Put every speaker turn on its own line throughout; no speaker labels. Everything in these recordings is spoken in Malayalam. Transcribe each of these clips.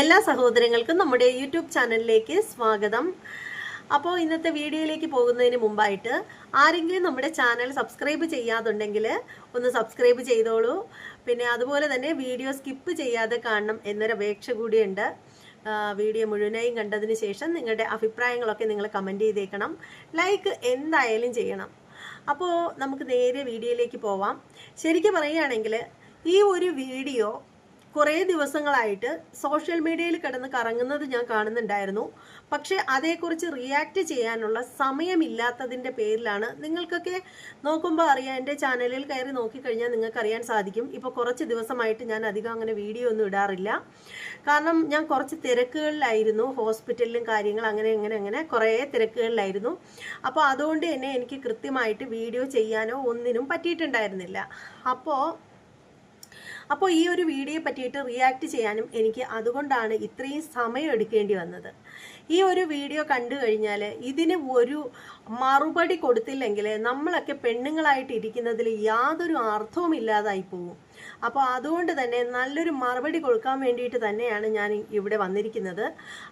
എല്ലാ സഹോദരങ്ങൾക്കും നമ്മുടെ യൂട്യൂബ് ചാനലിലേക്ക് സ്വാഗതം. അപ്പോൾ ഇന്നത്തെ വീഡിയോയിലേക്ക് പോകുന്നതിന് മുമ്പായിട്ട് ആരെങ്കിലും നമ്മുടെ ചാനൽ സബ്സ്ക്രൈബ് ചെയ്യാതുണ്ടെങ്കിൽ ഒന്ന് സബ്സ്ക്രൈബ് ചെയ്തോളൂ. പിന്നെ അതുപോലെ തന്നെ വീഡിയോ സ്കിപ്പ് ചെയ്യാതെ കാണണം എന്നൊരു അപേക്ഷ കൂടിയുണ്ട്. വീഡിയോ മുഴുവനായും കണ്ടതിന് ശേഷം നിങ്ങളുടെ അഭിപ്രായങ്ങളൊക്കെ നിങ്ങൾ കമന്റ് ചെയ്തേക്കണം. ലൈക്ക് എന്തായാലും ചെയ്യണം. അപ്പോൾ നമുക്ക് നേരെ വീഡിയോയിലേക്ക് പോവാം. ശരിക്കും പറയുകയാണെങ്കിൽ ഈ ഒരു വീഡിയോ കുറേ ദിവസങ്ങളായിട്ട് സോഷ്യൽ മീഡിയയിൽ കിടന്ന് കറങ്ങുന്നത് ഞാൻ കാണുന്നുണ്ടായിരുന്നു. പക്ഷെ അതേക്കുറിച്ച് റിയാക്ട് ചെയ്യാനുള്ള സമയമില്ലാത്തതിന്റെ പേരിലാണ് നിങ്ങൾക്കൊക്കെ നോക്കുമ്പോൾ അറിയാം എന്റെ ചാനലിൽ കയറി നോക്കിക്കഴിഞ്ഞാൽ നിങ്ങൾക്ക് അറിയാൻ സാധിക്കും. ഇപ്പോൾ കുറച്ച് ദിവസമായിട്ട് ഞാൻ അധികം അങ്ങനെ വീഡിയോ ഒന്നും ഇടാറില്ല. കാരണം ഞാൻ കുറച്ച് തിരക്കുകളിലായിരുന്നു. ഹോസ്പിറ്റലിലും കാര്യങ്ങൾ അങ്ങനെ അങ്ങനെ അങ്ങനെ കുറേ തിരക്കുകളിലായിരുന്നു. അപ്പോൾ അതുകൊണ്ട് തന്നെ എനിക്ക് കൃത്യമായിട്ട് വീഡിയോ ചെയ്യാനോ ഒന്നിനും പറ്റിയിട്ടുണ്ടായിരുന്നില്ല. അപ്പോൾ അപ്പോൾ ഈ ഒരു വീഡിയോയെ പറ്റിയിട്ട് റിയാക്ട് ചെയ്യാനും എനിക്ക് അതുകൊണ്ടാണ് ഇത്രയും സമയം എടുക്കേണ്ടി വന്നത്. ഈ ഒരു വീഡിയോ കണ്ടു കഴിഞ്ഞാൽ ഇതിന് ഒരു മറുപടി കൊടുത്തില്ലെങ്കിൽ നമ്മളൊക്കെ പെണ്ണുങ്ങളായിട്ട് ഇരിക്കുന്നതിൽ യാതൊരു അർത്ഥവും ഇല്ലാതായി പോകും അപ്പോൾ അതുകൊണ്ട് തന്നെ നല്ലൊരു മറുപടി കൊടുക്കാൻ വേണ്ടിയിട്ട് തന്നെയാണ് ഞാൻ ഇവിടെ വന്നിരിക്കുന്നത്.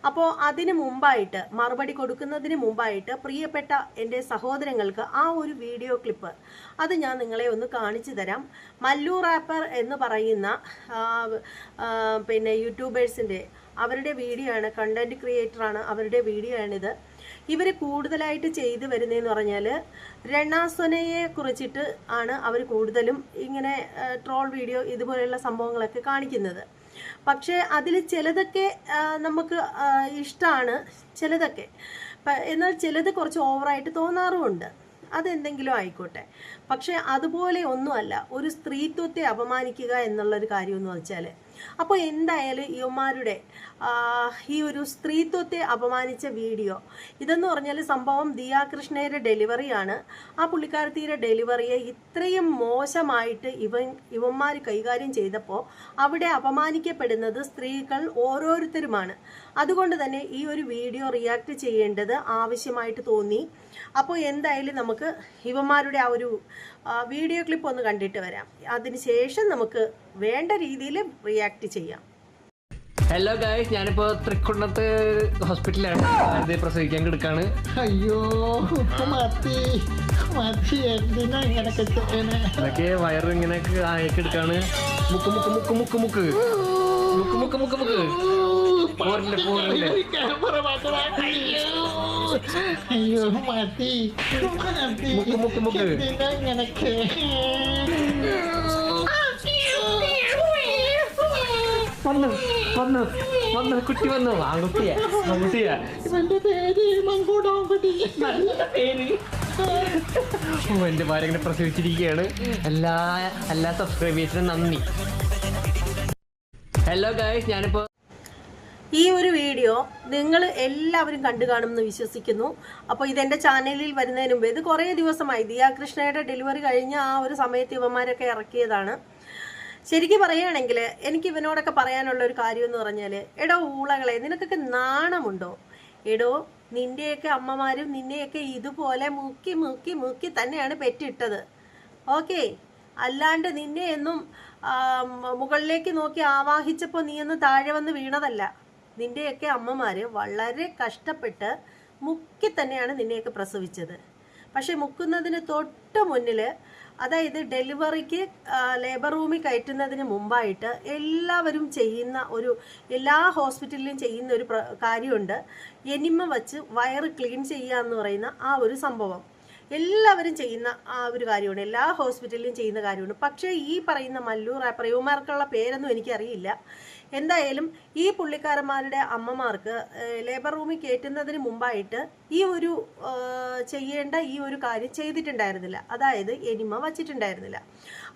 അപ്പോൾ അതിന് മുമ്പായിട്ട് മറുപടി കൊടുക്കുന്നതിന് മുമ്പായിട്ട് പ്രിയപ്പെട്ട എന്റെ സഹോദരങ്ങൾക്ക് ആ ഒരു വീഡിയോ ക്ലിപ്പ് അത് ഞാൻ നിങ്ങളെ ഒന്ന് കാണിച്ചു തരാം. മല്ലു റാപ്പർ എന്ന് പറയുന്ന പിന്നെ യൂട്യൂബേഴ്സിന്റെ അവരുടെ വീഡിയോ ആണ് കണ്ടന്റ് ക്രിയേറ്ററാണ് അവരുടെ വീഡിയോ ആണിത്. ഇവർ കൂടുതലായിട്ട് ചെയ്തു വരുന്നതെന്ന് പറഞ്ഞാൽ രണാസുനയെ കുറിച്ചിട്ട് ആണ് അവർ കൂടുതലും ഇങ്ങനെ ട്രോൾ വീഡിയോ ഇതുപോലെയുള്ള സംഭവങ്ങളൊക്കെ കാണിക്കുന്നത്. പക്ഷേ അതിൽ ചിലതൊക്കെ നമുക്ക് ഇഷ്ടമാണ് ചിലതൊക്കെ. എന്നാൽ ചിലത് കുറച്ച് ഓവറായിട്ട് തോന്നാറുമുണ്ട്. അതെന്തെങ്കിലും ആയിക്കോട്ടെ. പക്ഷേ അതുപോലെ ഒന്നുമല്ല. ഒരു സ്ത്രീത്വത്തെ അപമാനിക്കുക എന്നുള്ളൊരു കാര്യമെന്ന് വെച്ചാൽ അപ്പോൾ എന്തായാലും ഇവന്മാരുടെ ഈ ഒരു സ്ത്രീത്വത്തെ അപമാനിച്ച വീഡിയോ. ഇതെന്ന് പറഞ്ഞാൽ സംഭവം ദിയാകൃഷ്ണയുടെ ഡെലിവറിയാണ്. ആ പുള്ളിക്കാരത്തിയുടെ ഡെലിവറിയെ ഇത്രയും മോശമായിട്ട് ഇവൻ ഇവന്മാർ കൈകാര്യം ചെയ്തപ്പോൾ അവിടെ അപമാനിക്കപ്പെടുന്നത് സ്ത്രീകൾ ഓരോരുത്തരുമാണ്. അതുകൊണ്ട് തന്നെ ഈ ഒരു വീഡിയോ റിയാക്ട് ചെയ്യേണ്ടത് ആവശ്യമായിട്ട് തോന്നി. അപ്പോൾ എന്തായാലും നമുക്ക് ഇവന്മാരുടെ ആ ഒരു വീഡിയോ ക്ലിപ്പ് ഒന്ന് കണ്ടിട്ട് വരാം. അതിനുശേഷം നമുക്ക് വേണ്ട രീതിയിൽ റിയാക്ട് ചെയ്യാം.
ഹലോ ഗായ്സ് ഞാനിപ്പോ തൃക്കുന്നത്ത് ഹോസ്പിറ്റലിലാണ് ഇത് പ്രസവിക്കാൻ കിടക്കാണ്.
അയ്യോ മതി മതി എന്തിനാ ഇങ്ങനൊക്കെ ചെയ്യണേ
അതൊക്കെ വയറ് ഇങ്ങനെ മുക്ക് മുക്ക് മുക്ക് മുക്ക് മുക്ക് മുക്ക്. മുക്ക് മുക്ക് മുക്ക് മുക്ക്. പോരില്ല പോരില്ല.
അയ്യോ. അയ്യോ മതി
മുക്ക് മുക്ക് മുക്ക്.
ഇങ്ങനൊക്കെ?
വന്നു വന്നു വന്നു കുട്ടി വന്നു. ആൺകുട്ടിയാ ആൺകുട്ടിയാ.
ഇവന്റെ പേര് മങ്കൂടാമ്പടി. നല്ല പേര്.
എന്റെ ഭാര്യ ഇങ്ങനെ പ്രസവിച്ചിരിക്കുകയാണ്. എല്ലാ എല്ലാ സബ്സ്ക്രൈബേഴ്സിനും നന്ദി. ഹലോ ഗായ്സ് ഞാനിപ്പോ
ഈ ഒരു വീഡിയോ നിങ്ങൾ എല്ലാവരും കണ്ടു കാണുമെന്ന് വിശ്വസിക്കുന്നു. അപ്പോൾ ഇതെന്റെ ചാനലിൽ വരുന്നതിന് മുമ്പ് ഇത് കുറേ ദിവസമായി ദിയാകൃഷ്ണയുടെ ഡെലിവറി കഴിഞ്ഞ ആ ഒരു സമയത്ത് ഇവന്മാരൊക്കെ ഇറക്കിയതാണ്. ശരിക്കും പറയുകയാണെങ്കിൽ എനിക്ക് ഇവനോടൊക്കെ പറയാനുള്ള ഒരു കാര്യം എന്ന് പറഞ്ഞാൽ എടോ ഊളകളെ നിനക്കൊക്കെ നാണമുണ്ടോ? എടോ നിന്റെയൊക്കെ അമ്മമാരും നിന്നെയൊക്കെ ഇതുപോലെ മുക്കി മുക്കി മുക്കി തന്നെയാണ് പെറ്റിട്ടത്. ഓക്കെ അല്ലാണ്ട് നിന്നെ എന്നും മുകളിലേക്ക് നോക്കി ആവാഹിച്ചപ്പോൾ നീയൊന്ന് താഴെ വന്ന് വീണതല്ല. നിന്റെയൊക്കെ അമ്മമാർ വളരെ കഷ്ടപ്പെട്ട് മുക്കി തന്നെയാണ് നിന്നെയൊക്കെ പ്രസവിച്ചത്. പക്ഷേ മുക്കുന്നതിന് തൊട്ട് മുന്നിൽ അതായത് ഡെലിവറിക്ക് ലേബർ റൂമിൽ കയറ്റുന്നതിന് മുമ്പായിട്ട് എല്ലാവരും ചെയ്യുന്ന ഒരു എല്ലാ ഹോസ്പിറ്റലിലും ചെയ്യുന്ന ഒരു കാര്യമുണ്ട്. എനിമ വച്ച് വയറ് ക്ലീൻ ചെയ്യുക എന്ന് പറയുന്ന ആ ഒരു സംഭവം. എല്ലാവരും ചെയ്യുന്ന ആ ഒരു കാര്യമാണ്. എല്ലാ ഹോസ്പിറ്റലിലും ചെയ്യുന്ന കാര്യമാണ്. പക്ഷേ ഈ പറയുന്ന മല്ലു ആ ഇവന്മാർക്കുള്ള പേരൊന്നും എനിക്കറിയില്ല. എന്തായാലും ഈ പുള്ളിക്കാരന്മാരുടെ അമ്മമാർക്ക് ലേബർ റൂമിൽ കയറ്റുന്നതിന് മുമ്പായിട്ട് ഈ ഒരു ചെയ്യേണ്ട ഈ ഒരു കാര്യം ചെയ്തിട്ടുണ്ടായിരുന്നില്ല. അതായത് എനിമ വച്ചിട്ടുണ്ടായിരുന്നില്ല.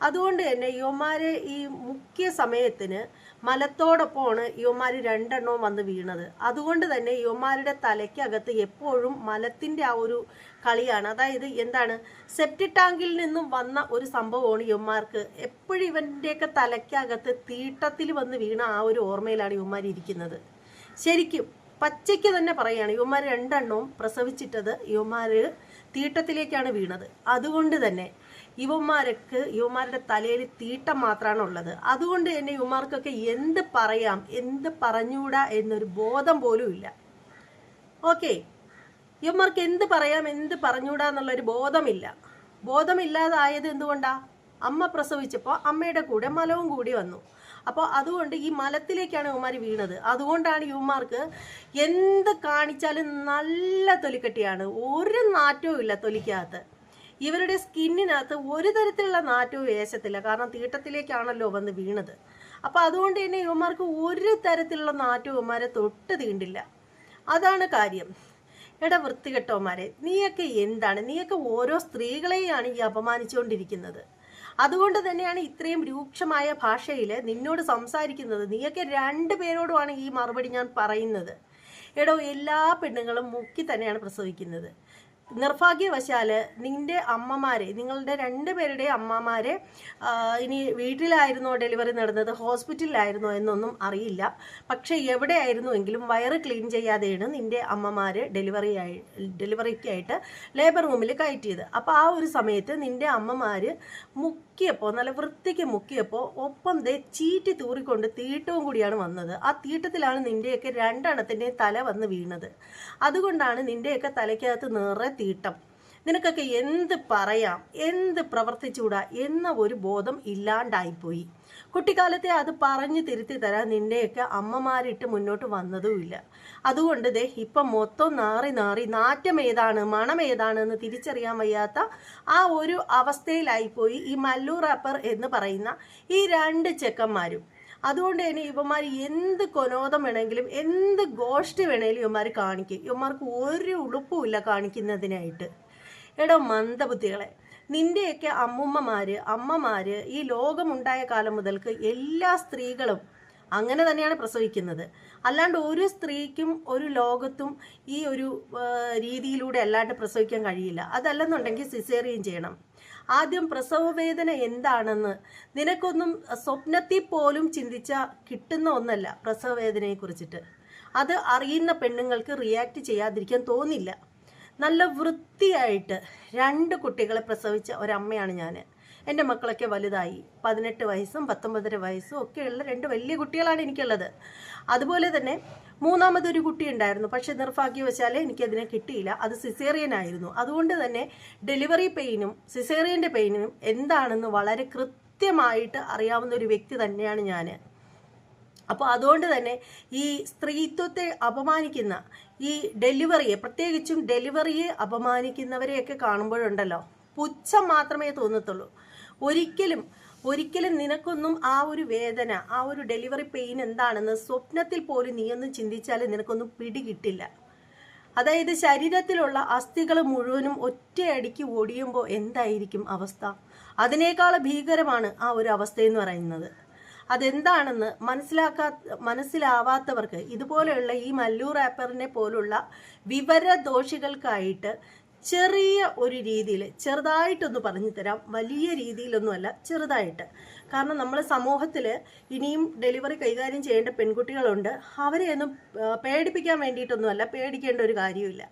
അതുകൊണ്ട് തന്നെ യുവമാരെ ഈ മുഖ്യ സമയത്തിന് മലത്തോടൊപ്പമാണ് യുവമാർ രണ്ടെണ്ണവും വന്ന് വീണത്. അതുകൊണ്ട് തന്നെ യുവമാരുടെ തലയ്ക്കകത്ത് എപ്പോഴും മലത്തിന്റെ ആ ഒരു കളിയാണ്. അതായത് എന്താണ്? സെപ്റ്റി ടാങ്കിൽ നിന്നും വന്ന ഒരു സംഭവമാണ് യുവമാർക്ക്. എപ്പോഴും ഇവന്റെയൊക്കെ തലയ്ക്കകത്ത് തീട്ടത്തിൽ വന്ന് വീണ ആ ഒരു ഓർമ്മയിലാണ് യുവമാർ ഇരിക്കുന്നത്. ശരിക്കും പച്ചയ്ക്ക് തന്നെ പറയുകയാണ് യുവമാർ രണ്ടെണ്ണവും പ്രസവിച്ചിട്ടത് യുവമാർ തീട്ടത്തിലേക്കാണ് വീണത്. അതുകൊണ്ട് തന്നെ ഇവന്മാരൊക്കെ ഇവന്മാരുടെ തലയിൽ തീട്ടം മാത്രമാണ് ഉള്ളത്. അതുകൊണ്ട് തന്നെ ഇവന്മാർക്കൊക്കെ എന്ത് പറയാം എന്ത് പറഞ്ഞൂടാ എന്നൊരു ബോധം പോലും ഇല്ല. ഓക്കെ. ഇവന്മാർക്ക് എന്ത് പറയാം എന്ത് പറഞ്ഞൂടാ എന്നുള്ളൊരു ബോധമില്ല. ബോധമില്ലാതായത് എന്തുകൊണ്ടാ? അമ്മ പ്രസവിച്ചപ്പോൾ അമ്മയുടെ കൂടെ മലവും കൂടി വന്നു. അപ്പോൾ അതുകൊണ്ട് ഈ മലത്തിലേക്കാണ് ഇവന്മാർ വീണത്. അതുകൊണ്ടാണ് ഇവന്മാർക്ക് എന്ത് കാണിച്ചാലും നല്ല തൊലിക്കട്ടിയാണ്. ഒരു നാറ്റവും ഇല്ല തൊലിക്കകത്ത്. ഇവരുടെ സ്കിന്നിനകത്ത് ഒരു തരത്തിലുള്ള നാറ്റവും വേശത്തില്ല. കാരണം തീട്ടത്തിലേക്കാണല്ലോ വന്ന് വീണത്. അപ്പോൾ അതുകൊണ്ട് തന്നെ ഇവന്മാർക്ക് ഒരു തരത്തിലുള്ള നാറ്റവും ഇവന്മാരെ തൊട്ട് തീണ്ടില്ല. അതാണ് കാര്യം. എടാ വൃത്തികെട്ടവന്മാരെ നീയൊക്കെ എന്താണ്? നീയൊക്കെ ഓരോ സ്ത്രീകളെയാണ് ഈ അപമാനിച്ചുകൊണ്ടിരിക്കുന്നത്. അതുകൊണ്ട് തന്നെയാണ് ഇത്രയും രൂക്ഷമായ ഭാഷയിൽ നിന്നോട് സംസാരിക്കുന്നത്. നീയൊക്കെ രണ്ട് പേരോടുമാണ് ഈ മറുപടി ഞാൻ പറയുന്നത്. എടോ എല്ലാ പെണ്ണുങ്ങളും മുക്കി തന്നെയാണ് പ്രസവിക്കുന്നത്. നിർഭാഗ്യവശാൽ നിന്റെ അമ്മമാരെ നിങ്ങളുടെ രണ്ടുപേരുടെയും അമ്മമാരെ ആ, ഇനി വീട്ടിലായിരുന്നോ ഡെലിവറി നടന്നത് ഹോസ്പിറ്റലിലായിരുന്നോ എന്നൊന്നും അറിയില്ല. പക്ഷേ എവിടെയായിരുന്നു എങ്കിലും വയറ് ക്ലീൻ ചെയ്യാതെയാണ് നിന്റെ അമ്മമാര് ഡെലിവറി ആയി ഡെലിവറിക്കായിട്ട് ലേബർ റൂമിൽ കയറ്റിയത്. അപ്പോൾ ആ ഒരു സമയത്ത് നിന്റെ അമ്മമാര് മുക്കിയപ്പോൾ നല്ല വൃത്തിക്ക് മുക്കിയപ്പോൾ ഒപ്പം ദേ ചീറ്റി തൂറിക്കൊണ്ട് തീട്ടവും കൂടിയാണ് വന്നത്. ആ തീട്ടത്തിലാണ് നിന്റെയൊക്കെ രണ്ടെണ്ണത്തിന്റെയും തല വന്ന് വീണത്. അതുകൊണ്ടാണ് നിന്റെയൊക്കെ തലയ്ക്കകത്ത് നിറയെ തീട്ടം. നിനക്കൊക്കെ എന്ത് പറയാം? എന്ത് പ്രവർത്തിച്ചൂടാ? എന്ന ഒരു ബോധം ഇല്ലാണ്ടായിപ്പോയി. കുട്ടിക്കാലത്തെ അത് പറഞ്ഞു തിരുത്തി തരാൻ നിന്റെയൊക്കെ അമ്മമാരിട്ട് മുന്നോട്ട് വന്നതുമില്ല. അതുകൊണ്ട് ദേ ഇപ്പം മൊത്തം നാറി നാറി നാറ്റം ഏതാണ് മണം ഏതാണ് എന്ന് തിരിച്ചറിയാൻ വയ്യാത്ത ആ ഒരു അവസ്ഥയിലായിപ്പോയി ഈ മല്ലു റാപ്പർ എന്ന് പറയുന്ന ഈ രണ്ട് ചെക്കന്മാരും. അതുകൊണ്ട് തന്നെ ഇവന്മാർ എന്ത് കൊനോദം വേണമെങ്കിലും എന്ത് ഗോഷ്ടി വേണമെങ്കിലും ഇവന്മാർ കാണിക്കും. ഇവന്മാർക്ക് ഒരു ഉളുപ്പുമില്ല കാണിക്കുന്നതിനായിട്ട്. എടോ മന്ദബുദ്ധികളെ നിന്റെയൊക്കെ അമ്മുമ്മമാര് അമ്മമാര് ഈ ലോകമുണ്ടായ കാലം മുതൽക്ക് എല്ലാ സ്ത്രീകളും അങ്ങനെ തന്നെയാണ് പ്രസവിക്കുന്നത്. അല്ലാണ്ട് ഒരു സ്ത്രീക്കും ഒരു ലോകത്തും ഈ ഒരു രീതിയിലൂടെ അല്ലാണ്ട് പ്രസവിക്കാൻ കഴിയില്ല. അതല്ലെന്നുണ്ടെങ്കിൽ സിസേറിയൻ ചെയ്യണം. ആദ്യം പ്രസവ വേദന എന്താണെന്ന് നിനക്കൊന്നും സ്വപ്നത്തിൽ പോലും ചിന്തിച്ച കിട്ടുന്ന ഒന്നല്ല പ്രസവ വേദനയെ കുറിച്ചിട്ട്. അത് അറിയുന്ന പെണ്ണുങ്ങൾക്ക് റിയാക്ട് ചെയ്യാതിരിക്കാൻ തോന്നില്ല. നല്ല വൃത്തിയായിട്ട് രണ്ട് കുട്ടികളെ പ്രസവിച്ച ഒരമ്മയാണ് ഞാൻ എന്റെ മക്കളൊക്കെ വലുതായി. പതിനെട്ട് വയസ്സും പത്തൊമ്പതര വയസ്സും ഒക്കെയുള്ള രണ്ട് വലിയ കുട്ടികളാണ് എനിക്കുള്ളത്. അതുപോലെ തന്നെ മൂന്നാമതൊരു കുട്ടി ഉണ്ടായിരുന്നു. പക്ഷെ നിർഭാഗ്യവശാൽ എനിക്കതിനെ കിട്ടിയില്ല. അത് സിസേറിയൻ ആയിരുന്നു. അതുകൊണ്ട് തന്നെ ഡെലിവറി പെയിനും സിസേറിയന്റെ പെയിനും എന്താണെന്ന് വളരെ കൃത്യമായിട്ട് അറിയാവുന്ന ഒരു വ്യക്തി തന്നെയാണ് ഞാൻ അപ്പോൾ അതുകൊണ്ട് തന്നെ ഈ സ്ത്രീത്വത്തെ അപമാനിക്കുന്ന ഈ ഡെലിവറിയെ പ്രത്യേകിച്ചും ഡെലിവറിയെ അപമാനിക്കുന്നവരെയൊക്കെ കാണുമ്പോഴുണ്ടല്ലോ. പുച്ഛം മാത്രമേ തോന്നത്തുള്ളൂ. ഒരിക്കലും ഒരിക്കലും നിനക്കൊന്നും ആ ഒരു വേദന ആ ഒരു ഡെലിവറി പെയിൻ എന്താണെന്ന് സ്വപ്നത്തിൽ പോലും നീയൊന്നും ചിന്തിച്ചാൽ നിനക്കൊന്നും പിടികിട്ടില്ല. അതായത് ശരീരത്തിലുള്ള അസ്ഥികൾ മുഴുവനും ഒറ്റയടിക്ക് ഒടിയുമ്പോൾ എന്തായിരിക്കും അവസ്ഥ? അതിനേക്കാൾ ഭീകരമാണ് ആ ഒരു അവസ്ഥ എന്ന് പറയുന്നത്. അതെന്താണെന്ന് മനസ്സിലാക്കാ മനസ്സിലാവാത്തവർക്ക് ഇതുപോലെയുള്ള ഈ മല്ലൂർ ആപ്പറിനെ പോലുള്ള വിവരദോഷികൾക്കായിട്ട് ചെറിയ ഒരു രീതിയിൽ ചെറുതായിട്ടൊന്ന് പറഞ്ഞു തരാം. വലിയ രീതിയിലൊന്നുമല്ല ചെറുതായിട്ട്. കാരണം നമ്മൾ സമൂഹത്തിൽ ഇനിയും ഡെലിവറി കൈകാര്യം ചെയ്യേണ്ട പെൺകുട്ടികളുണ്ട്. അവരെ ഒന്നും പേടിപ്പിക്കാൻ വേണ്ടിയിട്ടൊന്നുമല്ല പേടിക്കേണ്ട ഒരു കാര്യമില്ല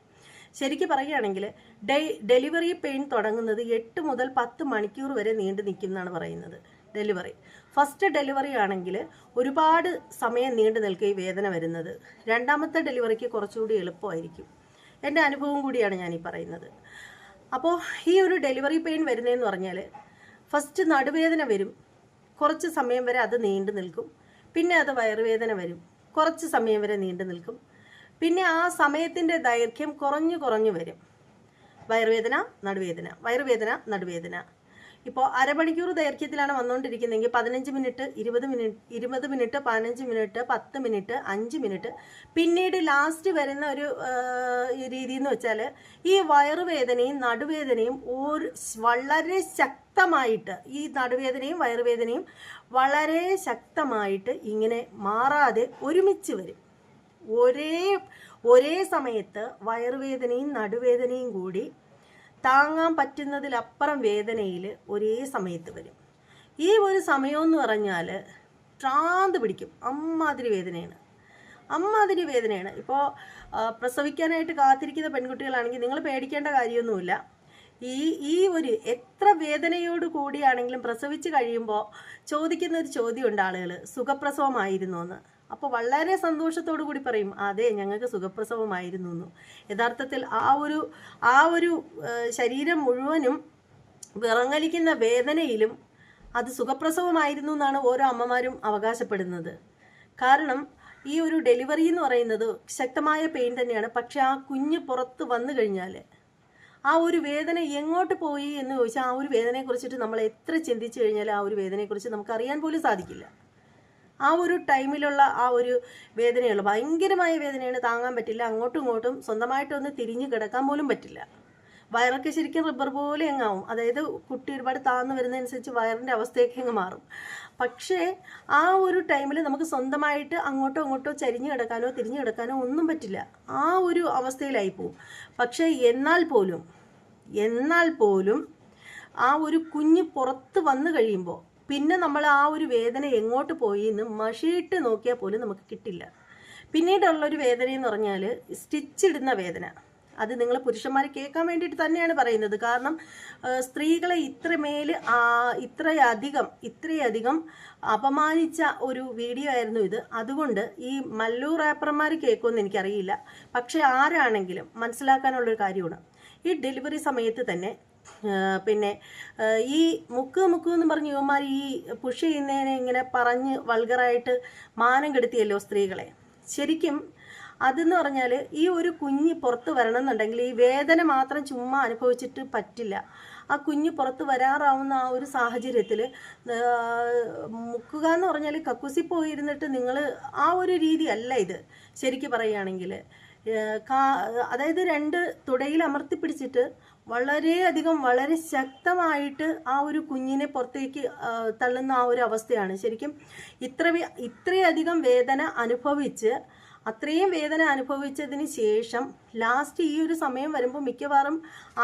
ശരിക്കും പറയുകയാണെങ്കിൽ ഡെ ഡെലിവറി പെയിൻ തുടങ്ങുന്നത് എട്ട് മുതൽ പത്ത് മണിക്കൂർ വരെ നീണ്ടു നിൽക്കുന്നതാണ് പറയുന്നത്. ഡെലിവറി. ഫസ്റ്റ് ഡെലിവറി ആണെങ്കിൽ ഒരുപാട് സമയം നീണ്ടു നിൽക്കുക ഈ വേദന വരുന്നത്. രണ്ടാമത്തെ ഡെലിവറിക്ക് കുറച്ചുകൂടി എളുപ്പമായിരിക്കും. എന്റെ അനുഭവം കൂടിയാണ് ഞാൻ ഈ പറയുന്നത്. അപ്പോൾ ഈ ഒരു ഡെലിവറി പെയിൻ വരുന്നതെന്ന് പറഞ്ഞാൽ ഫസ്റ്റ് നടുവേദന വരും. കുറച്ച് സമയം വരെ അത് നീണ്ടു നിൽക്കും. പിന്നെ അത് വയറുവേദന വരും. കുറച്ച് സമയം വരെ നീണ്ടു നിൽക്കും. പിന്നെ ആ സമയത്തിന്റെ ദൈർഘ്യം കുറഞ്ഞു കുറഞ്ഞു വരും. വയറുവേദന നടുവേദന വയറുവേദന നടുവേദന. ഇപ്പോൾ അരമണിക്കൂർ ദൈർഘ്യത്തിലാണ് വന്നുകൊണ്ടിരിക്കുന്നതെങ്കിൽ പതിനഞ്ച് മിനിറ്റ് ഇരുപത് മിനിറ്റ് ഇരുപത് മിനിറ്റ് പതിനഞ്ച് മിനിറ്റ് പത്ത് മിനിറ്റ് അഞ്ച് മിനിറ്റ്. പിന്നീട് ലാസ്റ്റ് വരുന്ന ഒരു രീതി എന്ന് വെച്ചാൽ ഈ വയറുവേദനയും നടുവേദനയും ഒരു വളരെ ശക്തമായിട്ട് ഈ നടുവേദനയും വയറുവേദനയും വളരെ ശക്തമായിട്ട് ഇങ്ങനെ മാറാതെ ഒരുമിച്ച് വരും. ഒരേ ഒരേ സമയത്ത് വയറുവേദനയും നടുവേദനയും കൂടി താങ്ങാൻ പറ്റുന്നതിലപ്പുറം വേദനയിൽ ഒരേ സമയത്ത് വരും. ഈ ഒരു സമയമെന്ന് പറഞ്ഞാൽ ഭ്രാന്ത് പിടിക്കും. അമ്മാതിരി വേദനയാണ്. അമ്മാതിരി വേദനയാണ്. ഇപ്പോൾ പ്രസവിക്കാനായിട്ട് കാത്തിരിക്കുന്ന പെൺകുട്ടികളാണെങ്കിൽ നിങ്ങൾ പേടിക്കേണ്ട കാര്യമൊന്നുമില്ല. ഈ ഈ ഒരു എത്ര വേദനയോട് കൂടിയാണെങ്കിലും പ്രസവിച്ച് കഴിയുമ്പോൾ ചോദിക്കുന്ന ഒരു ചോദ്യമുണ്ട് ആളുകൾ സുഖപ്രസവമായിരുന്നു എന്ന്. അപ്പോൾ വളരെ സന്തോഷത്തോടു കൂടി പറയും അതെ ഞങ്ങൾക്ക് സുഖപ്രസവമായിരുന്നു എന്ന് യഥാർത്ഥത്തിൽ ആ ഒരു ആ ഒരു ശരീരം മുഴുവനും വിറങ്ങലിക്കുന്ന വേദനയിലും അത് സുഖപ്രസവമായിരുന്നു എന്നാണ് ഓരോ അമ്മമാരും അവകാശപ്പെടുന്നത്. കാരണം ഈ ഒരു ഡെലിവറി എന്ന് പറയുന്നത് ശക്തമായ പെയിൻ തന്നെയാണ്. പക്ഷെ ആ കുഞ്ഞ് പുറത്ത് വന്നു കഴിഞ്ഞാൽ ആ ഒരു വേദന എങ്ങോട്ട് പോയി എന്ന് ചോദിച്ചാൽ ആ ഒരു വേദനയെക്കുറിച്ചിട്ട് നമ്മൾ എത്ര ചിന്തിച്ചു കഴിഞ്ഞാൽ ആ ഒരു വേദനയെക്കുറിച്ച് നമുക്ക് അറിയാൻ പോലും സാധിക്കില്ല. ആ ഒരു ടൈമിലുള്ള ആ ഒരു വേദനയുള്ളൂ. ഭയങ്കരമായ വേദനയാണ്. താങ്ങാൻ പറ്റില്ല. അങ്ങോട്ടും ഇങ്ങോട്ടും സ്വന്തമായിട്ടൊന്ന് തിരിഞ്ഞു കിടക്കാൻ പോലും പറ്റില്ല. വയറൊക്കെ ശരിക്കും റബ്ബർ പോലെ അങ്ങാവും അതായത് കുട്ടി ഒരുപാട് താഴ്ന്നു വരുന്നതനുസരിച്ച് വയറിന്റെ അവസ്ഥയൊക്കെ അങ്ങ് മാറും. പക്ഷേ ആ ഒരു ടൈമിൽ നമുക്ക് സ്വന്തമായിട്ട് അങ്ങോട്ടോ അങ്ങോട്ടോ ചരിഞ്ഞു കിടക്കാനോ തിരിഞ്ഞു കിടക്കാനോ ഒന്നും പറ്റില്ല. ആ ഒരു അവസ്ഥയിലായി പോവും. പക്ഷേ എന്നാൽ പോലും എന്നാൽ പോലും ആ ഒരു കുഞ്ഞ് പുറത്ത് വന്നു കഴിയുമ്പോൾ പിന്നെ നമ്മൾ ആ ഒരു വേദന എങ്ങോട്ട് പോയി എന്ന് മഷിയിട്ട് നോക്കിയാൽ പോലും നമുക്ക് കിട്ടില്ല. പിന്നീടുള്ളൊരു വേദന എന്ന് പറഞ്ഞാൽ സ്റ്റിച്ച് ഇടുന്ന വേദന. അത് നിങ്ങൾ പുരുഷന്മാരെ കേൾക്കാൻ വേണ്ടിയിട്ട് തന്നെയാണ് പറയുന്നത്. കാരണം സ്ത്രീകളെ ഇത്രമേൽ ഇത്രയധികം ഇത്രയധികം അപമാനിച്ച ഒരു വീഡിയോ ആയിരുന്നു ഇത്. അതുകൊണ്ട് ഈ മല്ലൂർ റാപ്പർമാർ കേൾക്കുമെന്ന് എനിക്കറിയില്ല. പക്ഷെ ആരാണെങ്കിലും മനസ്സിലാക്കാനുള്ളൊരു കാര്യമാണ്. ഈ ഡെലിവറി സമയത്ത് തന്നെ പിന്നെ ഈ മുക്ക് മുക്ക് എന്ന് പറഞ്ഞ് യുവന്മാർ ഈ പുഷ് ചെയ്യുന്നതിനെ ഇങ്ങനെ പറഞ്ഞ് വൾഗറായിട്ട് മാനം കെടുത്തിയല്ലോ സ്ത്രീകളെ. ശരിക്കും അതെന്ന് പറഞ്ഞാൽ ഈ ഒരു കുഞ്ഞ് പുറത്ത് വരണം എന്നുണ്ടെങ്കിൽ ഈ വേദന മാത്രം ചുമ്മാ അനുഭവിച്ചിട്ട് പറ്റില്ല. ആ കുഞ്ഞ് പുറത്ത് വരാറാവുന്ന ആ ഒരു സാഹചര്യത്തിൽ മുക്കുക എന്ന് പറഞ്ഞാൽ കക്കുസി പോയിരുന്നിട്ട് നിങ്ങൾ ആ ഒരു രീതിയല്ല ഇത്. ശരിക്കും പറയുകയാണെങ്കിൽ അതായത് രണ്ട് തുടയിൽ അമർത്തി പിടിച്ചിട്ട് വളരെയധികം വളരെ ശക്തമായിട്ട് ആ ഒരു കുഞ്ഞിനെ പുറത്തേക്ക് തള്ളുന്ന ആ ഒരു അവസ്ഥയാണ്. ശരിക്കും ഇത്ര ഇത്രയധികം വേദന അനുഭവിച്ച് അത്രയും വേദന അനുഭവിച്ചതിന് ശേഷം ലാസ്റ്റ് ഈ ഒരു സമയം വരുമ്പോൾ മിക്കവാറും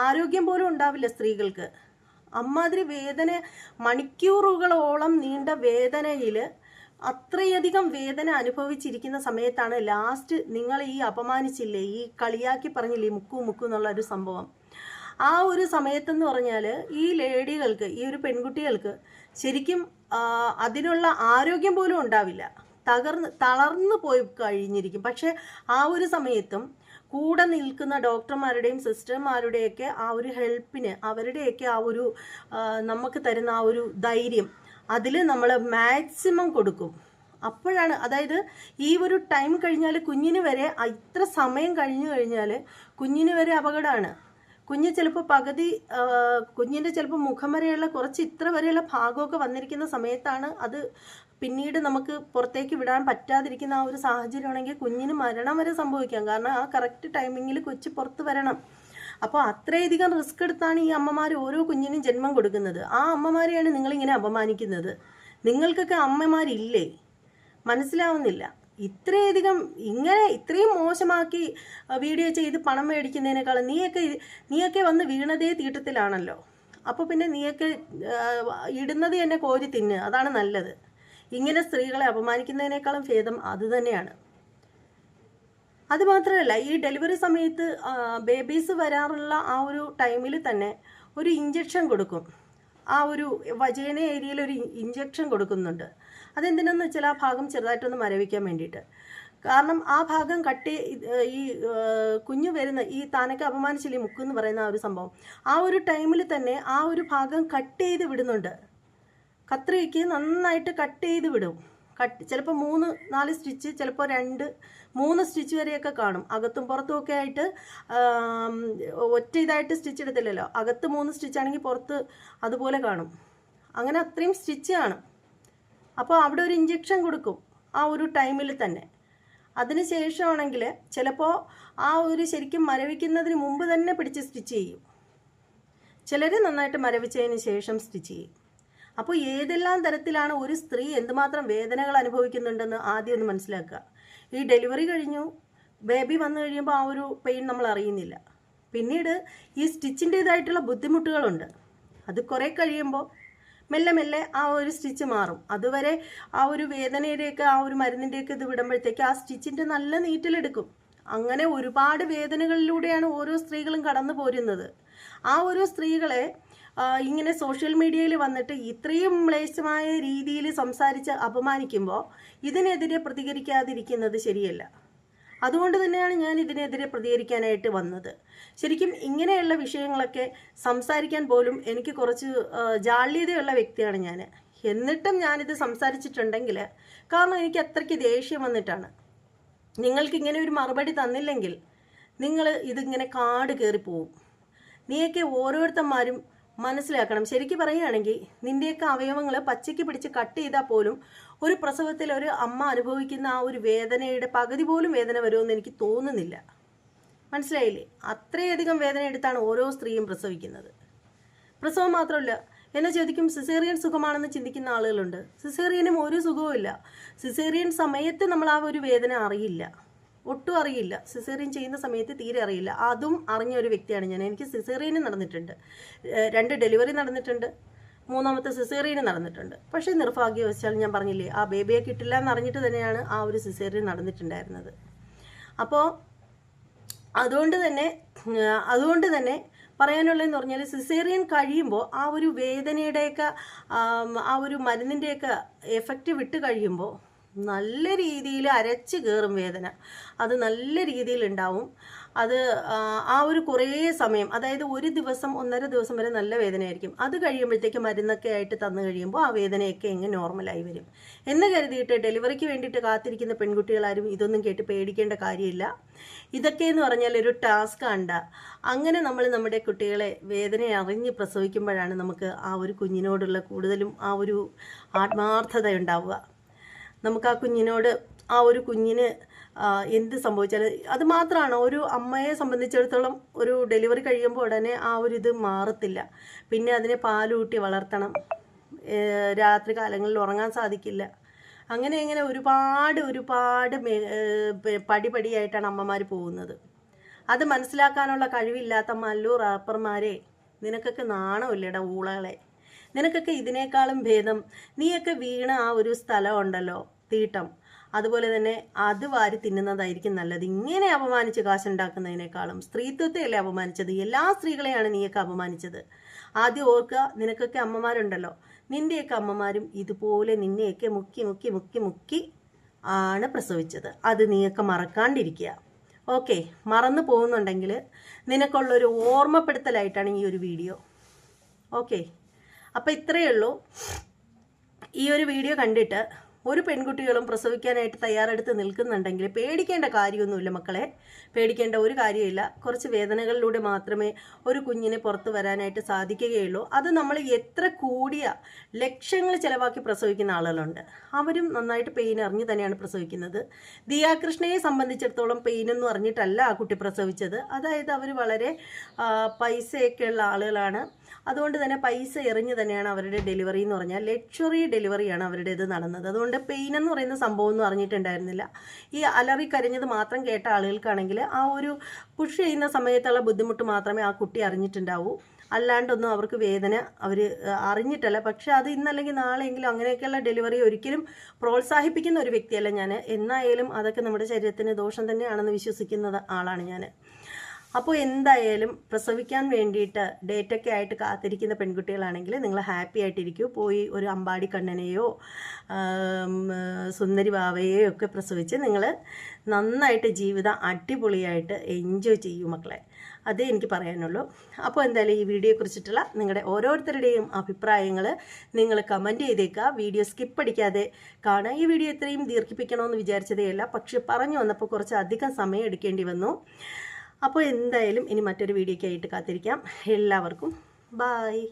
ആരോഗ്യം പോലും ഉണ്ടാവില്ല സ്ത്രീകൾക്ക്. അമ്മാതിരി വേദന മണിക്കൂറുകളോളം നീണ്ട വേദനയിൽ അത്രയധികം വേദന അനുഭവിച്ചിരിക്കുന്ന സമയത്താണ് ലാസ്റ്റ് നിങ്ങൾ ഈ അപമാനിച്ചില്ലേ? ഈ കളിയാക്കി പറഞ്ഞില്ലേ? മുക്കു മുക്കു എന്നുള്ള ഒരു സംഭവം. ആ ഒരു സമയത്തെന്ന് പറഞ്ഞാൽ ഈ ലേഡികൾക്ക് ഈ ഒരു പെൺകുട്ടികൾക്ക് ശരിക്കും അതിനുള്ള ആരോഗ്യം പോലും ഉണ്ടാവില്ല. തകർന്ന് തളർന്നു പോയി കഴിഞ്ഞിരിക്കും. പക്ഷേ ആ ഒരു സമയത്തും കൂടെ നിൽക്കുന്ന ഡോക്ടർമാരുടെയും സിസ്റ്റർമാരുടെയൊക്കെ ആ ഒരു ഹെൽപ്പിന് അവരുടെയൊക്കെ ആ ഒരു നമുക്ക് തരുന്ന ആ ഒരു ധൈര്യം അതിൽ നമ്മൾ മാക്സിമം കൊടുക്കും. അപ്പോഴാണ് അതായത് ഈ ഒരു ടൈം കഴിഞ്ഞാൽ കുഞ്ഞിന് വരെ ഇത്ര സമയം കഴിഞ്ഞു കഴിഞ്ഞാൽ കുഞ്ഞിന് വരെ അപകടമാണ്. കുഞ്ഞ് ചിലപ്പോൾ പകുതി കുഞ്ഞിന്റെ ചിലപ്പോൾ മുഖം വരെയുള്ള കുറച്ച് ഇത്ര വരെയുള്ള ഭാഗമൊക്കെ വന്നിരിക്കുന്ന സമയത്താണ് അത് പിന്നീട് നമുക്ക് പുറത്തേക്ക് വിടാൻ പറ്റാതിരിക്കുന്ന ആ ഒരു സാഹചര്യമാണെങ്കിൽ കുഞ്ഞിന് മരണം വരെ സംഭവിക്കാം. കാരണം ആ കറക്റ്റ് ടൈമിങ്ങിൽ കൊച്ചു പുറത്ത് വരണം. അപ്പോൾ അത്രയധികം റിസ്ക് എടുത്താണ് ഈ അമ്മമാർ ഓരോ കുഞ്ഞിനും ജന്മം കൊടുക്കുന്നത്. ആ അമ്മമാരെയാണ് നിങ്ങളിങ്ങനെ അപമാനിക്കുന്നത്. നിങ്ങൾക്കൊക്കെ അമ്മമാരില്ലേ? മനസ്സിലാവുന്നില്ല. ഇത്രയധികം ഇങ്ങനെ ഇത്രയും മോശമാക്കി വീഡിയോ ചെയ്ത് പണം മേടിക്കുന്നതിനേക്കാളും നീയൊക്കെ നീയൊക്കെ വന്ന് വീണതേ തീട്ടത്തിലാണല്ലോ. അപ്പോൾ പിന്നെ നീയൊക്കെ ഇടുന്നത് തന്നെ കോരി തിന്ന്. അതാണ് നല്ലത്. ഇങ്ങനെ സ്ത്രീകളെ അപമാനിക്കുന്നതിനേക്കാളും ഭേദം അത് തന്നെയാണ്. അത് മാത്രമല്ല ഈ ഡെലിവറി സമയത്ത് ബേബീസ് വരാറുള്ള ആ ഒരു ടൈമിൽ തന്നെ ഒരു ഇഞ്ചക്ഷൻ കൊടുക്കും. ആ ഒരു വജേന ഏരിയയിൽ ഒരു ഇഞ്ചക്ഷൻ കൊടുക്കുന്നുണ്ട്. അതെന്തിനാന്ന് വെച്ചാൽ ആ ഭാഗം ചെറുതായിട്ടൊന്ന് മരവിക്കാൻ വേണ്ടിയിട്ട്. കാരണം ആ ഭാഗം കട്ടി ഈ കുഞ്ഞു വരുന്ന ഈ താനൊക്കെ അപമാനിച്ചില്ലേ മുക്ക് എന്ന് പറയുന്ന ആ ഒരു സംഭവം. ആ ഒരു ടൈമിൽ തന്നെ ആ ഒരു ഭാഗം കട്ട് ചെയ്ത് വിടുന്നുണ്ട്. കത്രിക്ക് നന്നായിട്ട് കട്ട് ചെയ്ത് വിടും. കട്ട് ചിലപ്പോൾ മൂന്ന് നാല് സ്റ്റിച്ച് ചിലപ്പോൾ രണ്ട് മൂന്ന് സ്റ്റിച്ച് വരെയൊക്കെ കാണും. അകത്തും പുറത്തും ഒക്കെ ആയിട്ട് ഒറ്റ ഇതായിട്ട് സ്റ്റിച്ച് എടുത്തില്ലല്ലോ. അകത്ത് മൂന്ന് സ്റ്റിച്ച് ആണെങ്കിൽ പുറത്ത് അതുപോലെ കാണും. അങ്ങനെ അത്രയും സ്റ്റിച്ച് കാണും. അപ്പോൾ അവിടെ ഒരു ഇഞ്ചക്ഷൻ കൊടുക്കും ആ ഒരു ടൈമിൽ തന്നെ. അതിന് ശേഷമാണെങ്കിൽ ചിലപ്പോൾ ആ ഒരു ശരിക്കും മരവിക്കുന്നതിന് മുമ്പ് തന്നെ പിടിച്ച് സ്റ്റിച്ച് ചെയ്യും. ചിലർ നന്നായിട്ട് മരവിച്ചതിന് ശേഷം സ്റ്റിച്ച് ചെയ്യും. അപ്പോൾ ഏതെല്ലാം തരത്തിലാണ് ഒരു സ്ത്രീ എന്തുമാത്രം വേദനകൾ അനുഭവിക്കുന്നുണ്ടെന്ന് ആദ്യം ഒന്ന് മനസ്സിലാക്കുക. ഈ ഡെലിവറി കഴിഞ്ഞു. ബേബി വന്നു കഴിയുമ്പോൾ ആ ഒരു പെയിൻ നമ്മൾ അറിയുന്നില്ല. പിന്നീട് ഈ സ്റ്റിച്ചിന്റേതായിട്ടുള്ള ബുദ്ധിമുട്ടുകളുണ്ട്. അത് കുറേ കഴിയുമ്പോൾ മെല്ലെ മെല്ലെ ആ ഒരു സ്റ്റിച്ച് മാറും. അതുവരെ ആ ഒരു വേദനയുടെയൊക്കെ ആ ഒരു മരുന്നിന്റെയൊക്കെ ഇത് വിടുമ്പോഴത്തേക്ക് ആ സ്റ്റിച്ചിന്റെ നല്ല നീറ്റിലെടുക്കും. അങ്ങനെ ഒരുപാട് വേദനകളിലൂടെയാണ് ഓരോ സ്ത്രീകളും കടന്നു പോരുന്നത് ആ ഓരോ സ്ത്രീകളെ ഇങ്ങനെ സോഷ്യൽ മീഡിയയിൽ വന്നിട്ട് ഇത്രയും മ്ലേച്ഛമായ രീതിയിൽ സംസാരിച്ച് അപമാനിക്കുമ്പോൾ ഇതിനെതിരെ പ്രതികരിക്കാതിരിക്കുന്നത് ശരിയല്ല. അതുകൊണ്ട് തന്നെയാണ് ഞാൻ ഇതിനെതിരെ പ്രതികരിക്കാനായിട്ട് വന്നത്. ശരിക്കും ഇങ്ങനെയുള്ള വിഷയങ്ങളൊക്കെ സംസാരിക്കാൻ പോലും എനിക്ക് കുറച്ച് ജാള്യതയുള്ള വ്യക്തിയാണ് ഞാൻ എന്നിട്ടും ഞാനിത് സംസാരിച്ചിട്ടുണ്ടെങ്കിൽ കാരണം എനിക്ക് അത്രയ്ക്ക് ദേഷ്യം വന്നിട്ടാണ്. നിങ്ങൾക്ക് ഇങ്ങനെ ഒരു മറുപടി തന്നില്ലെങ്കിൽ നിങ്ങൾ ഇതിങ്ങനെ കാട് കയറി പോവും നീയൊക്കെ ഓരോരുത്തന്മാരും മനസ്സിലാക്കണം. ശരിക്ക് പറയുകയാണെങ്കിൽ നിന്റെയൊക്കെ അവയവങ്ങൾ പച്ചയ്ക്ക് പിടിച്ച് കട്ട് ചെയ്താൽ പോലും ഒരു പ്രസവത്തിൽ ഒരു അമ്മ അനുഭവിക്കുന്ന ആ ഒരു വേദനയുടെ പകുതി പോലും വേദന വരുമെന്ന് എനിക്ക് തോന്നുന്നില്ല. മനസ്സിലായില്ലേ? അത്രയധികം വേദന എടുത്താണ് ഓരോ സ്ത്രീയും പ്രസവിക്കുന്നത്. പ്രസവം മാത്രമല്ല എന്നെ ചോദിക്കും സിസേറിയൻ സുഖമാണെന്ന് ചിന്തിക്കുന്ന ആളുകളുണ്ട്? സിസേറിയനും ഒരു സുഖവും ഇല്ല സിസേറിയൻ സമയത്ത് നമ്മൾ ആ ഒരു വേദന അറിയില്ല. ഒട്ടും അറിയില്ല. സിസേറിയൻ ചെയ്യുന്ന സമയത്ത് തീരെ അറിയില്ല. അതും അറിഞ്ഞ ഒരു വ്യക്തിയാണ് ഞാൻ. എനിക്ക് സിസേറിയനും നടന്നിട്ടുണ്ട്. രണ്ട് ഡെലിവറി നടന്നിട്ടുണ്ട്. മൂന്നാമത്തെ സിസേറിയനും നടന്നിട്ടുണ്ട്. പക്ഷേ നിർഭാഗ്യവശാൽ ഞാൻ പറഞ്ഞില്ലേ ആ ബേബിയെ കിട്ടില്ല എന്നറിഞ്ഞിട്ട് തന്നെയാണ് ആ ഒരു സിസേറിയൻ നടന്നിട്ടുണ്ടായിരുന്നത്. അപ്പോൾ അതുകൊണ്ട് തന്നെ അതുകൊണ്ട് തന്നെ പറയാനുള്ളതെന്ന് പറഞ്ഞാൽ സിസേറിയൻ കഴിയുമ്പോൾ ആ ഒരു വേദനയുടെയൊക്കെ ആ ഒരു മരുന്നിന്റെയൊക്കെ എഫക്റ്റ് വിട്ട് കഴിയുമ്പോൾ നല്ല രീതിയിൽ അരച്ച് കയറും വേദന. അത് നല്ല രീതിയിൽ ഉണ്ടാവും. അത് ആ, ഒരു കുറേ സമയം അതായത് ഒരു ദിവസം ഒന്നര ദിവസം വരെ നല്ല വേദനയായിരിക്കും. അത് കഴിയുമ്പോഴത്തേക്ക് മരുന്നൊക്കെ ആയിട്ട് തന്നു കഴിയുമ്പോൾ ആ വേദനയൊക്കെ എങ്ങനെ നോർമലായി വരും. എന്ന് കരുതിയിട്ട് ഡെലിവറിക്ക് വേണ്ടിയിട്ട് കാത്തിരിക്കുന്ന പെൺകുട്ടികളാരും ഇതൊന്നും കേട്ട് പേടിക്കേണ്ട കാര്യമില്ല. ഇതൊക്കെ എന്ന് പറഞ്ഞാൽ ഒരു ടാസ്ക് ആണ്ട. അങ്ങനെ നമ്മൾ നമ്മുടെ കുട്ടികളെ വേദന അറിഞ്ഞ് പ്രസവിക്കുമ്പോഴാണ് നമുക്ക് ആ ഒരു കുഞ്ഞിനോടുള്ള കൂടുതലും ആ ഒരു ആത്മാർത്ഥത ഉണ്ടാവുക. നമുക്ക് ആ കുഞ്ഞിനോട് ആ ഒരു കുഞ്ഞിന് എന്ത് സംഭവിച്ചാലും അത് മാത്രമാണ്. ഒരു അമ്മയെ സംബന്ധിച്ചിടത്തോളം ഒരു ഡെലിവറി കഴിയുമ്പോൾ ഉടനെ ആ ഒരു ഇത് മാറത്തില്ല. പിന്നെ അതിനെ പാലൂട്ടി വളർത്തണം. രാത്രി കാലങ്ങളിൽ ഉറങ്ങാൻ സാധിക്കില്ല. അങ്ങനെ ഇങ്ങനെ ഒരുപാട് ഒരുപാട് പടിപടിയായിട്ടാണ് അമ്മമാർ പോകുന്നത്. അത് മനസ്സിലാക്കാനുള്ള കഴിവില്ലാത്ത മല്ലു റാപ്പർമാരെ നിനക്കൊക്കെ നാണമില്ലടാ ഊളകളെ. നിനക്കൊക്കെ ഇതിനേക്കാളും ഭേദം. നീയൊക്കെ വീണ ആ ഒരു സ്ഥലം ഉണ്ടല്ലോ. തീട്ടം. അതുപോലെ തന്നെ അത് വാരി തിന്നുന്നതായിരിക്കും നല്ലത്. ഇങ്ങനെ അപമാനിച്ച് കാശുണ്ടാക്കുന്നതിനേക്കാളും സ്ത്രീത്വത്തെയല്ലേ അപമാനിച്ചത്? എല്ലാ സ്ത്രീകളെയാണ് നീയൊക്കെ അപമാനിച്ചത്. ആദ്യം ഓർക്കുക നിനക്കൊക്കെ അമ്മമാരുണ്ടല്ലോ. നിന്റെയൊക്കെ അമ്മമാരും ഇതുപോലെ നിന്നെയൊക്കെ മുക്കി മുക്കി മുക്കി മുക്കി ആണ് പ്രസവിച്ചത്. അത് നീയൊക്കെ മറക്കാണ്ടിരിക്കുക. ഓക്കെ മറന്നു പോകുന്നുണ്ടെങ്കിൽ നിനക്കുള്ളൊരു ഓർമ്മപ്പെടുത്തലായിട്ടാണ് ഈ ഒരു വീഡിയോ. ഓക്കെ അപ്പോൾ ഇത്രയേ ഉള്ളൂ. ഈ ഒരു വീഡിയോ കണ്ടിട്ട് ഒരു പെൺകുട്ടികളും പ്രസവിക്കാനായിട്ട് തയ്യാറെടുത്ത് നിൽക്കുന്നുണ്ടെങ്കിൽ പേടിക്കേണ്ട കാര്യമൊന്നുമില്ല മക്കളെ. പേടിക്കേണ്ട ഒരു കാര്യമില്ല. കുറച്ച് വേദനകളിലൂടെ മാത്രമേ ഒരു കുഞ്ഞിനെ പുറത്തു വരാനായിട്ട് സാധിക്കുകയുള്ളൂ. അത് നമ്മൾ എത്ര കൂടിയ ലക്ഷങ്ങൾ ചിലവാക്കി പ്രസവിക്കുന്ന ആളുകളുണ്ട്. അവരും നന്നായിട്ട് പെയിൻ അറിഞ്ഞ് തന്നെയാണ് പ്രസവിക്കുന്നത്. ദിയാകൃഷ്ണയെ സംബന്ധിച്ചിടത്തോളം പെയിൻ പെയിനൊന്നും അറിഞ്ഞിട്ടല്ല ആ കുട്ടി പ്രസവിച്ചത്. അതായത് അവർ വളരെ പൈസയൊക്കെ പൈസയൊക്കെയുള്ള ആളുകളാണ്. അതുകൊണ്ട് തന്നെ പൈസ എറിഞ്ഞ് തന്നെയാണ് അവരുടെ ഡെലിവറി എന്ന് പറഞ്ഞാൽ ലക്ഷറി ഡെലിവറിയാണ് അവരുടെ ഇത് നടന്നത്. അതുകൊണ്ട് പെയിൻ എന്ന് പറയുന്ന സംഭവം ഒന്നും അറിഞ്ഞിട്ടുണ്ടായിരുന്നില്ല. ഈ അലറി കരഞ്ഞത് മാത്രം കേട്ട ആളുകൾക്കാണെങ്കിൽ ആ ഒരു പുഷ് ചെയ്യുന്ന സമയത്തുള്ള ബുദ്ധിമുട്ട് മാത്രമേ ആ കുട്ടി അറിഞ്ഞിട്ടുണ്ടാവൂ. അല്ലാണ്ടൊന്നും അവർക്ക് വേദന അവർ അറിഞ്ഞിട്ടല്ല. പക്ഷെ അത് ഇന്നല്ലെങ്കിൽ നാളെയെങ്കിലും അങ്ങനെയൊക്കെയുള്ള ഡെലിവറി ഒരിക്കലും പ്രോത്സാഹിപ്പിക്കുന്ന ഒരു വ്യക്തിയല്ല ഞാൻ എന്നായാലും അതൊക്കെ നമ്മുടെ ശരീരത്തിന് ദോഷം തന്നെയാണെന്ന് വിശ്വസിക്കുന്ന ആളാണ് ഞാൻ അപ്പോൾ എന്തായാലും പ്രസവിക്കാൻ വേണ്ടിയിട്ട് ഡേറ്റൊക്കെ ആയിട്ട് കാത്തിരിക്കുന്ന പെൺകുട്ടികളാണെങ്കിൽ നിങ്ങൾ ഹാപ്പി ആയിട്ടിരിക്കൂ. പോയി ഒരു അമ്പാടി കണ്ണനെയോ സുന്ദരി ബാവയെയോ ഒക്കെ പ്രസവിച്ച് നിങ്ങൾ നന്നായിട്ട് ജീവിതം അടിപൊളിയായിട്ട് എൻജോയ് ചെയ്യൂ മക്കളെ. അതേ എനിക്ക് പറയാനുള്ളൂ. അപ്പോൾ എന്തായാലും ഈ വീഡിയോയെക്കുറിച്ചിട്ടുള്ള നിങ്ങളുടെ ഓരോരുത്തരുടെയും അഭിപ്രായങ്ങൾ നിങ്ങൾ കമന്റ് ചെയ്തേക്കുക. വീഡിയോ സ്കിപ്പ് അടിക്കാതെ കാണുക ഈ വീഡിയോ ഇത്രയും ദീർഘിപ്പിക്കണമെന്ന് വിചാരിച്ചതേയല്ല. പക്ഷെ പറഞ്ഞു വന്നപ്പോൾ കുറച്ച് അധികം സമയം എടുക്കേണ്ടി വന്നു. അപ്പോൾ എന്തായാലും ഇനി മറ്റൊരു വീഡിയോയ്ക്കായിട്ട് കാത്തിരിക്കാം. എല്ലാവർക്കും ബായ്